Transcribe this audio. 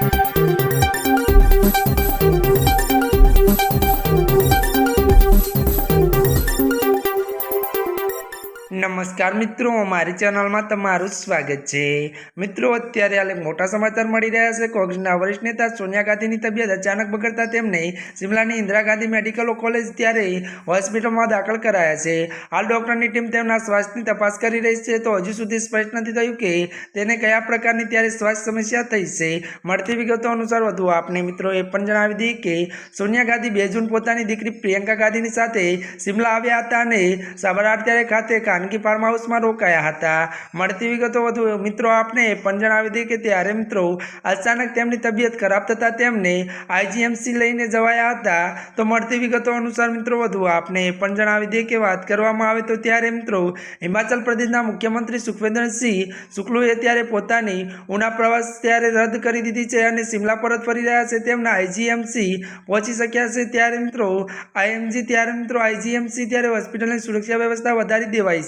Thank you. નમસ્કાર મિત્રો, મારી ચેનલમાં તમારું સ્વાગત છે. મિત્રો, અત્યારે હાલ એક મોટા સમાચાર મળી રહ્યા છે. કોંગ્રેસના વરિષ્ઠ નેતા સોનિયા ગાંધીની તબિયત અચાનક બગડતા તેમને શિમલાની ઇન્દિરા ગાંધી મેડિકલ કોલેજ ત્યારે હોસ્પિટલમાં દાખલ કરાયા છે. હાલ ડૉક્ટરની ટીમ તેમના સ્વાસ્થ્યની તપાસ કરી રહી છે. તો હજુ સુધી સ્પષ્ટ નથી થયું કે તેને કયા પ્રકારની ત્યારે સ્વાસ્થ્ય સમસ્યા થઈ છે. મળતી વિગતો અનુસાર વધુ આપને મિત્રો એ પણ જણાવી દઈએ કે સોનિયા ગાંધી બે જૂન પોતાની દીકરી પ્રિયંકા ગાંધીની સાથે શિમલા આવ્યા હતા અને સાબરકાંઠા ત્યારે ખાતે ખાનગી ફાર્મ હાઉસમાં રોકાયા હતા. મળતી વિગતો વધુ મિત્રો આપને એ પણ જણાવી દઈએ કે ત્યારે મિત્રો અચાનક તેમની તબિયત ખરાબ થતાં તેમને આઈજીએમસી લઈને જવાયા હતા. તો મળતી વિગતો અનુસાર મિત્રો વધુ આપને એ પણ જણાવી દઈએ કે વાત કરવામાં આવે તો ત્યારે મિત્રો હિમાચલ પ્રદેશના મુખ્યમંત્રી સુખવેન્દ્રસિંહ શુક્લુએ ત્યારે પોતાની ઉના પ્રવાસ ત્યારે રદ કરી દીધી છે અને શિમલા પરત ફરી રહ્યા છે. તેમના આઈજીએમસી પહોંચી શક્યા છે ત્યારે મિત્રો આઈએમજી ત્યારે મિત્રો આઈજીએમસી ત્યારે હોસ્પિટલની સુરક્ષા વ્યવસ્થા વધારી દેવાય છે